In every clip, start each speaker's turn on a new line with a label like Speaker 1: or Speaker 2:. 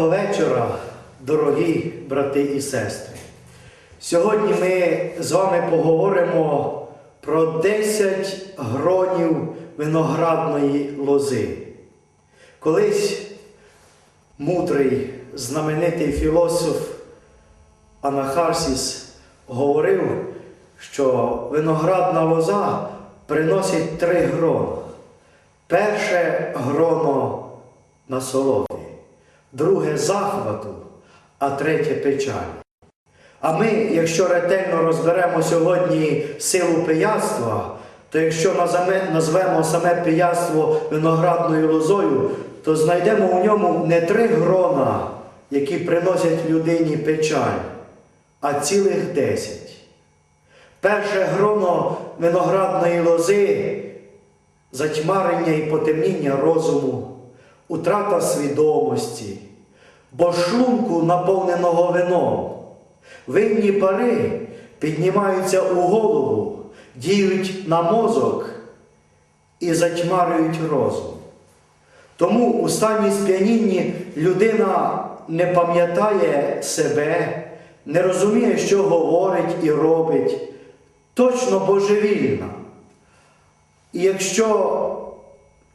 Speaker 1: Доброго вечора, дорогі брати і сестри. Сьогодні ми з вами поговоримо про 10 гронів виноградної лози. Колись мудрий, знаменитий філософ Анахарсіс говорив, що виноградна лоза приносить три грона. Перше гроно насолоди, друге захвату, а третє печалі. А ми, якщо ретельно розберемо сьогодні силу пияцтва, то якщо назвемо саме пияцтво виноградною лозою, то знайдемо у ньому не три грона, які приносять людині печаль, а цілих десять. Перше гроно виноградної лози затьмарення і потемніння розуму, утрата свідомості, бо шлунку, наповненого вином, винні пари піднімаються у голову, діють на мозок і затьмарюють розум. Тому у стані сп'янінні людина не пам'ятає себе, не розуміє, що говорить і робить, точно божевільна. І якщо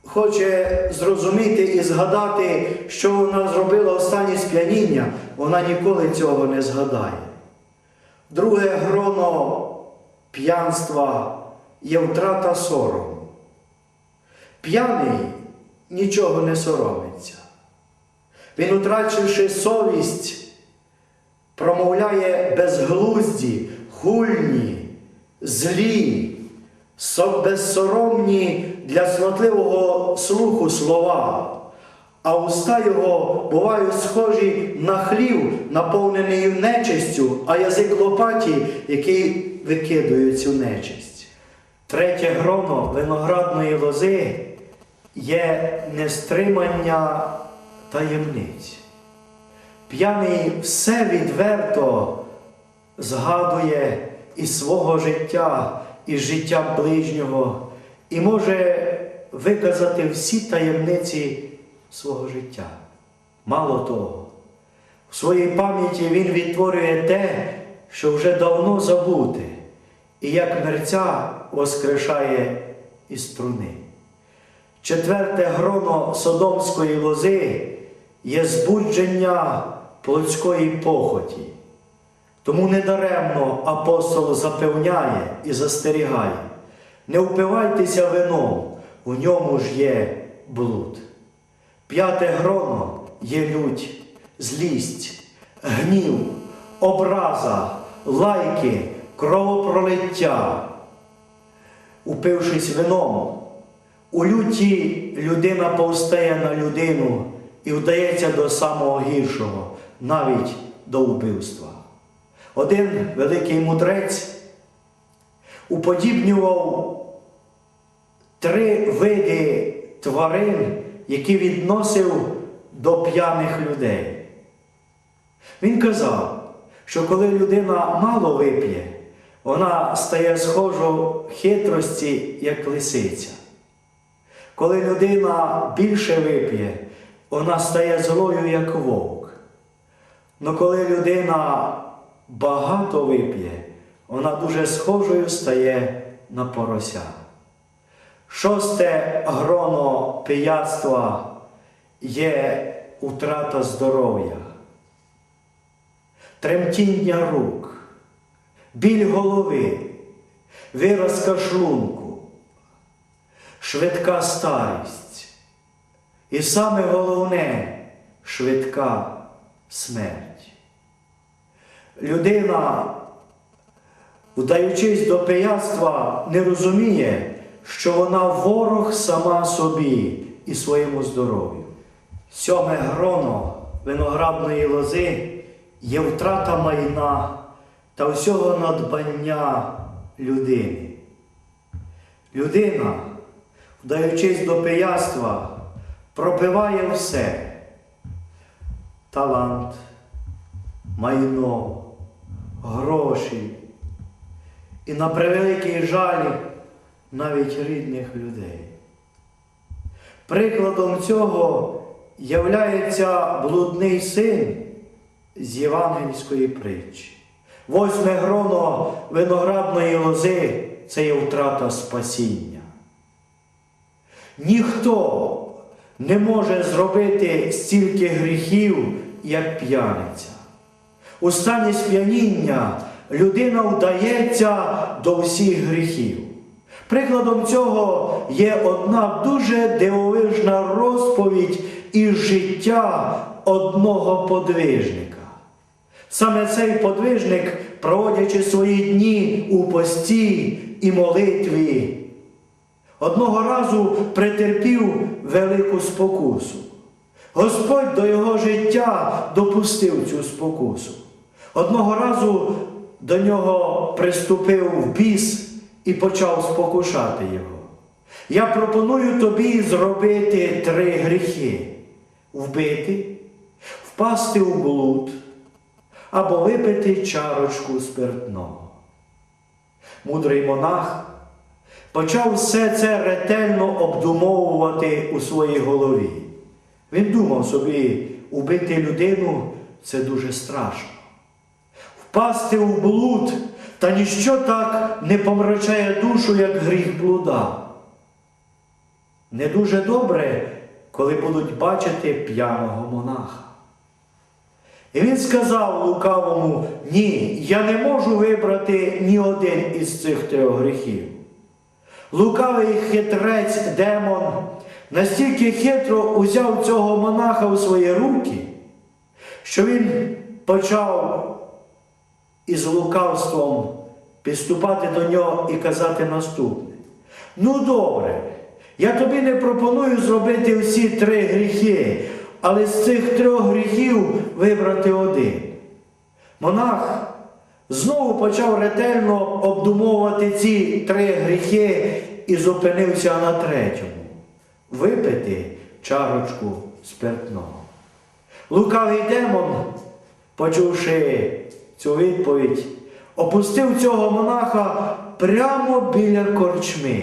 Speaker 1: хоче зрозуміти і згадати, що вона зробила в стані сп'яніння, вона ніколи цього не згадає. Друге гроно п'янства є втрата сорому. П'яний нічого не соромиться. Він, втрачивши совість, промовляє безглузді, хульні, злі, со- безсоромні для сматливого слуху слова, а уста його бувають схожі на хлів, наповнений нечистю, а язик лопаті, який викидує цю нечисть. Третє гроно виноградної лози є нестримання таємниць. П'яний все відверто згадує із свого життя, із життя ближнього, і може виказати всі таємниці свого життя. Мало того, в своїй пам'яті він відтворює те, що вже давно забуте, і як мерця воскрешає із струни. Четверте гроно содомської лози є збудження плотської похоті. Тому недаремно апостол запевняє і застерігає, не впивайтеся вином, у ньому ж є блуд. П'яте гроно є лють, злість, гнів, образа, лайки, кровопролиття. Упившись вином, у люті людина повстає на людину і вдається до самого гіршого, навіть до вбивства. Один великий мудрець уподібнював три види тварин, які відносив до п'яних людей. Він казав, що коли людина мало вип'є, вона стає схожу хитрості, як лисиця. Коли людина більше вип'є, вона стає злою, як вовк. Но коли людина багато вип'є, вона дуже схожою стає на порося. Шосте гроно пияцтва є утрата здоров'я, тремтіння рук, біль голови, виразка шлунку, швидка старість. І саме головне швидка смерть. Людина, вдаючись до пияцтва, не розуміє, що вона ворог сама собі і своєму здоров'ю. Сьоме гроно виноградної лози є втрата майна та всього надбання людини. Людина, вдаючись до пияцтва, пропиває все талант, майно, гроші і на превеликий жаль навіть рідних людей. Прикладом цього являється блудний син з євангельської притчі. Восьме гроно виноградної лози це є втрата спасіння. Ніхто не може зробити стільки гріхів, як п'яниця. У стані сп'яніння людина вдається до всіх гріхів. Прикладом цього є одна дуже дивовижна розповідь із життя одного подвижника. Саме цей подвижник, проводячи свої дні у пості і молитві, одного разу претерпів велику спокусу. Господь до його життя допустив цю спокусу. Одного разу до нього приступив біс і почав спокушати його. Я пропоную тобі зробити три гріхи: вбити, впасти у блуд або випити чарочку спиртного. Мудрий монах почав все це ретельно обдумовувати у своїй голові. Він думав собі, убити людину це дуже страшно. Впасти у блуд, та ніщо так не помрачає душу, як гріх блуда. Не дуже добре, коли будуть бачити п'яного монаха. І він сказав лукавому: ні, я не можу вибрати ні один із цих трьох гріхів. Лукавий хитрець демон настільки хитро узяв цього монаха у свої руки, що він почав із лукавством підступати до нього і казати наступне. Ну добре, я тобі не пропоную зробити всі три гріхи, але з цих трьох гріхів вибрати один. Монах знову почав ретельно обдумовувати ці три гріхи і зупинився на третьому випити чарочку спиртного. Лукавий демон, почувши цю відповідь, опустив цього монаха прямо біля корчми.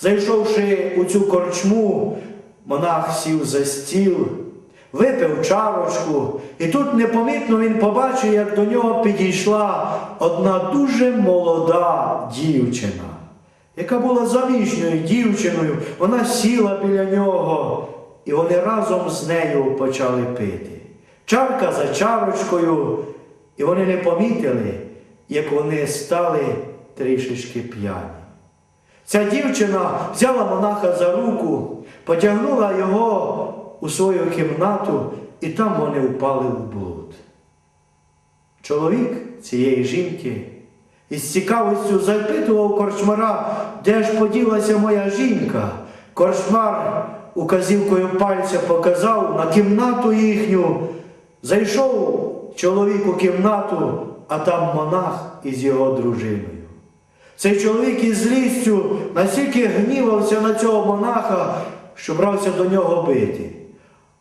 Speaker 1: Зайшовши у цю корчму, монах сів за стіл, випив чарочку, і тут непомітно він побачив, як до нього підійшла одна дуже молода дівчина, яка була заміжньою дівчиною. Вона сіла біля нього, і вони разом з нею почали пити. Чарка за чарочкою, і вони не помітили, як вони стали трішечки п'яні. Ця дівчина взяла монаха за руку, потягнула його у свою кімнату, і там вони впали в блуд. Чоловік цієї жінки із цікавістю запитував корчмара, де ж поділася моя жінка. Корчмар указівкою пальця показав на кімнату їхню. Зайшов чоловік у кімнату, а там монах із його дружиною. Цей чоловік із злістю настільки гнівався на цього монаха, що брався до нього бити.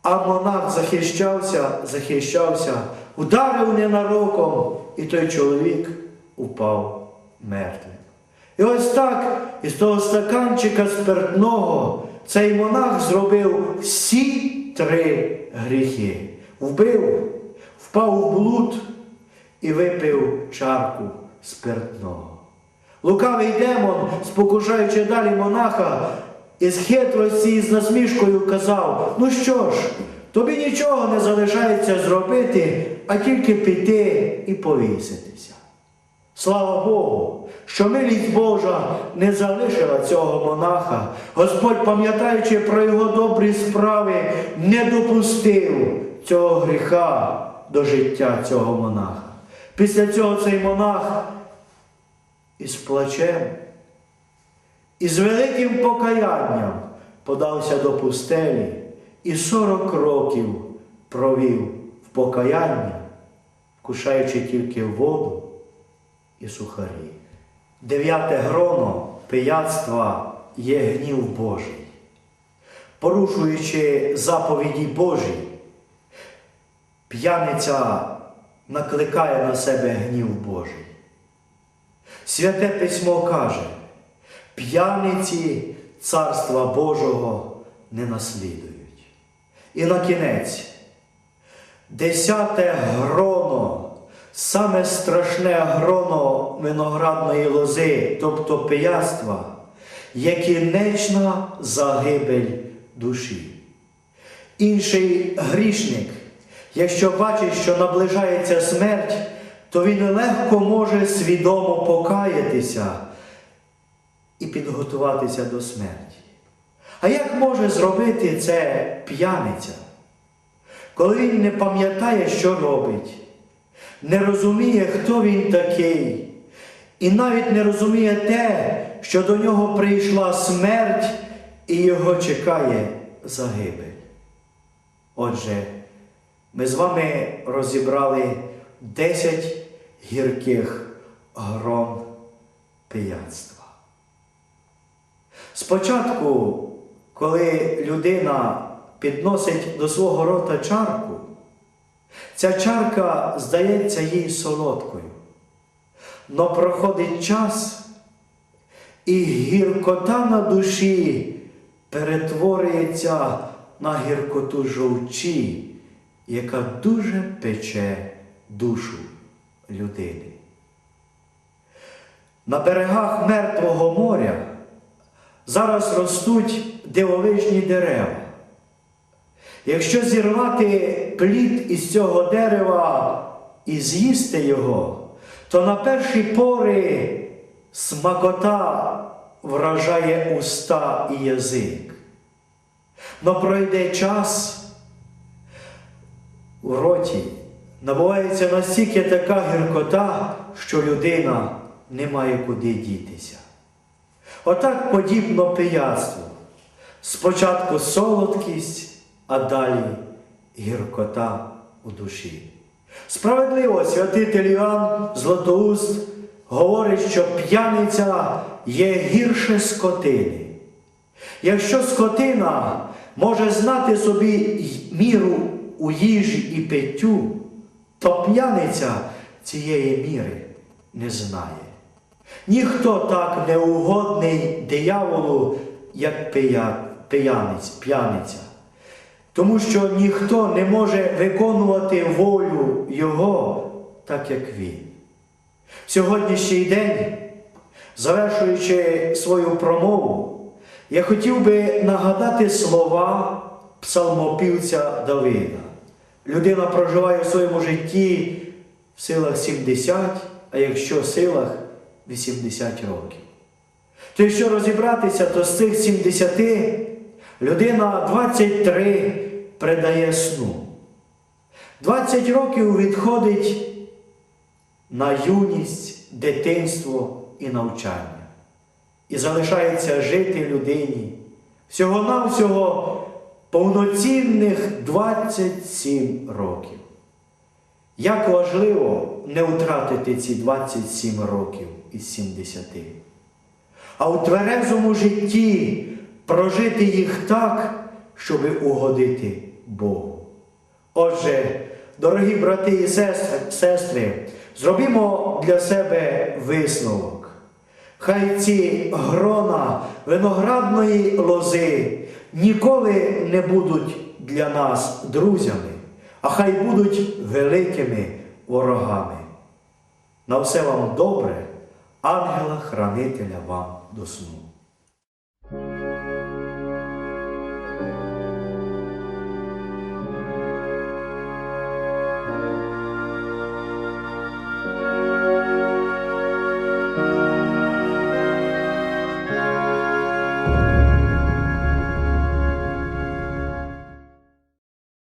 Speaker 1: А монах захищався, захищався, ударив ненароком, і той чоловік упав мертвим. І ось так із того стаканчика спиртного цей монах зробив всі три гріхи. Вбив, впав у блуд і випив чарку спиртного. Лукавий демон, спокушаючи далі монаха, із хитрості і з насмішкою казав: ну що ж, тобі нічого не залишається зробити, а тільки піти і повіситися. Слава Богу, що милість Божа не залишила цього монаха. Господь, пам'ятаючи про його добрі справи, не допустив цього гріха до життя цього монаха. Після цього цей монах із плачем, і з великим покаянням подався до пустелі і сорок років провів в покаянні, вкушаючи тільки воду і сухарі. Дев'яте гроно пияцтва є гнів Божий. Порушуючи заповіді Божі, п'яниця накликає на себе гнів Божий. Святе письмо каже, п'яниці Царства Божого не наслідують. І на кінець, десяте гроно, саме страшне гроно виноградної лози, тобто пияцтва, є кінечна загибель душі. Інший грішник, якщо бачить, що наближається смерть, то він легко може свідомо покаятися і підготуватися до смерті. А як може зробити це п'яниця? Коли він не пам'ятає, що робить, не розуміє, хто він такий, і навіть не розуміє те, що до нього прийшла смерть і його чекає загибель. Отже, ми з вами розібрали 10 гірких грон пияцтва. Спочатку, коли людина підносить до свого рота чарку, ця чарка здається їй солодкою. Но проходить час, і гіркота на душі перетворюється на гіркоту жовчі, яка дуже пече душу людини. На берегах Мертвого моря зараз ростуть дивовижні дерева. Якщо зірвати плід із цього дерева і з'їсти його, то на перші пори смакота вражає уста і язик. Но пройде час у роті, набувається настільки така гіркота, що людина не має куди дітися. Отак подібно пияцтву. Спочатку солодкість, а далі гіркота у душі. Справедливо святитель Іоанн Златоуст говорить, що п'яниця є гірше скотини. Якщо скотина може знати собі міру у їжі і питтю, то п'яниця цієї міри не знає. Ніхто так не угодний дияволу, як пия- пияниць, п'яниця. Тому що ніхто не може виконувати волю Його, так як він. В сьогоднішній день, завершуючи свою промову, я хотів би нагадати слова псалмопівця Давида. Людина проживає в своєму житті в силах 70, а якщо в силах 80 років. То якщо розібратися, то з цих 70 людина 23 придає сну. 20 років відходить на юність, дитинство і навчання. І залишається жити людині всього-навсього повноцінних 27 років. Як важливо не втратити ці 27 років із 70. А у тверезому житті прожити їх так, щоб угодити Богу. Отже, дорогі брати і сестри, зробімо для себе висновок. Хай ці грона виноградної лози ніколи не будуть для нас друзями, а хай будуть великими ворогами. На все вам добре, ангела-хранителя вам до сну.